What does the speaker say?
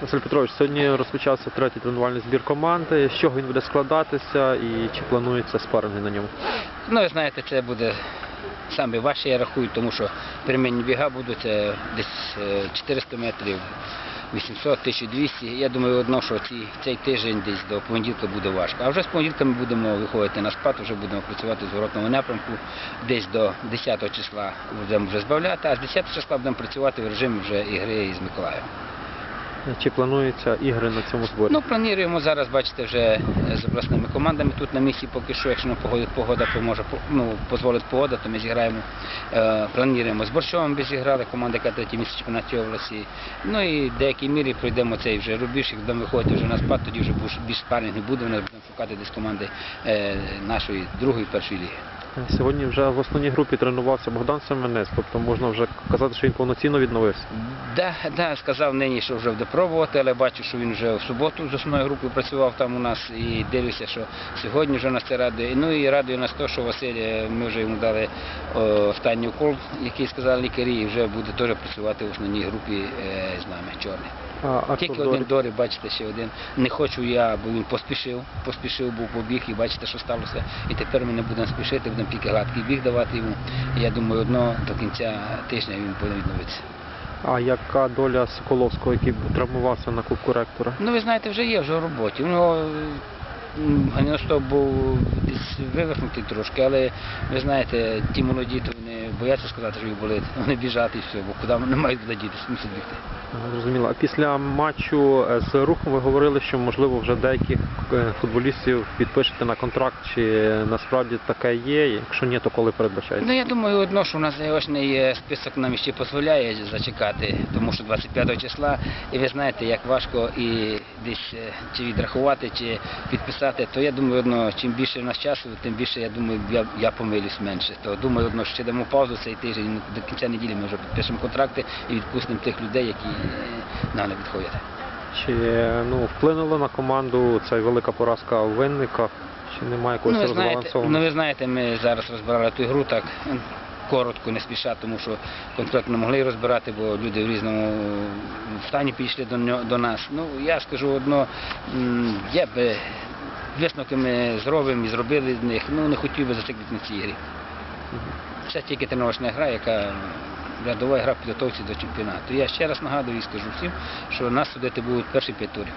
Василь Петрович, сьогодні розпочався третій тренувальний збір команди. З чого він буде складатися і чи планується спаринги на ньому? Ну, ви знаєте, це буде саме важче, я рахую, тому що перемінні біга будуть е, десь е, 400 метрів, 800, 1200. Я думаю, одно, що ці, цей тиждень десь до понеділка буде важко. А вже з понеділка ми будемо виходити на спад, вже будемо працювати з воротному напрямку. Десь до 10 числа будемо вже збавляти, а з 10 числа будемо працювати в режимі вже ігри із Миколаєм. Чи плануються ігри на цьому зборі? Ну, плануємо зараз, бачите, вже е, з обласними командами тут на місці поки що, якщо погода, погода поможе, ну, дозволить погода, то ми зіграємо, е, плануємо. З Борщовим би зіграли, команда, яка третє місце чемпіонаті області. Ну і в деякій мірі пройдемо цей вже рубіж, як будемо виходити вже на спад, тоді вже більш- спарінг не буде, нас будемо шукати десь команди е, нашої другої, першої ліги. Сьогодні вже в основній групі тренувався Богдан Семенець, тобто можна вже казати, що він повноцінно відновився. Да, да, сказав нині, що вже буде пробувати, але бачу, що він вже в суботу з основною групою працював там у нас і дивлюся, що сьогодні вже нас це радує. Ну і радує нас те, що Василь, е, ми вже йому дали останній укол, який сказали лікарі, і вже буде теж працювати в основній групі е, з нами, чорний. А Тільки один Дорі? Дорі, бачите, ще один. Не хочу я, бо він поспішив, поспішив, був побіг, і бачите, що сталося. І тепер ми не будемо спішити, будемо тільки гладкий біг давати йому. І я думаю, одно до кінця тижня він буде відновитися. А яка доля Соколовського, який травмувався на кубку ректора? Ну, ви знаєте, вже є вже в роботі. У нього м, був десь вивихнутий трошки, але ви знаєте, ті молоді, то вони бояться сказати, що їх болить. Вони біжать і все, бо куди вони мають куди дітися, мусять бігти. Зрозуміло. А після матчу е, з рухом ви говорили, що можливо вже деяких е, футболістів підпишете на контракт, чи насправді таке є? Якщо ні, то коли передбачається? Ну я думаю, одно, що у нас заочний е, список нам ще дозволяє зачекати, тому що 25 числа, і ви знаєте, як важко і десь е, чи відрахувати, чи підписати, то я думаю, одно, чим більше в нас часу, тим більше я думаю, я, я помилюсь менше. То думаю, одно, що ще дамо паузу цей тиждень, до кінця неділі ми вже підпишемо контракти і відпустимо тих людей, які нам не підходять. Чи ну, вплинула на команду ця велика поразка у винниках? Чи немає якогось Ну знаєте, ну, ви знаєте, ми зараз розбирали ту ігру так коротко, не спіша, тому що конкретно не могли розбирати, бо люди в різному стані підійшли до, до нас. Ну, я скажу одно, я би висновки ми зробимо і зробили з них, ну не хотів би зациклити на цій грі. Це тільки тренувачна гра, яка рядова гра в підготовці до чемпіонату. Я ще раз нагадую і скажу всім, що нас судити будуть перші п'ять турів.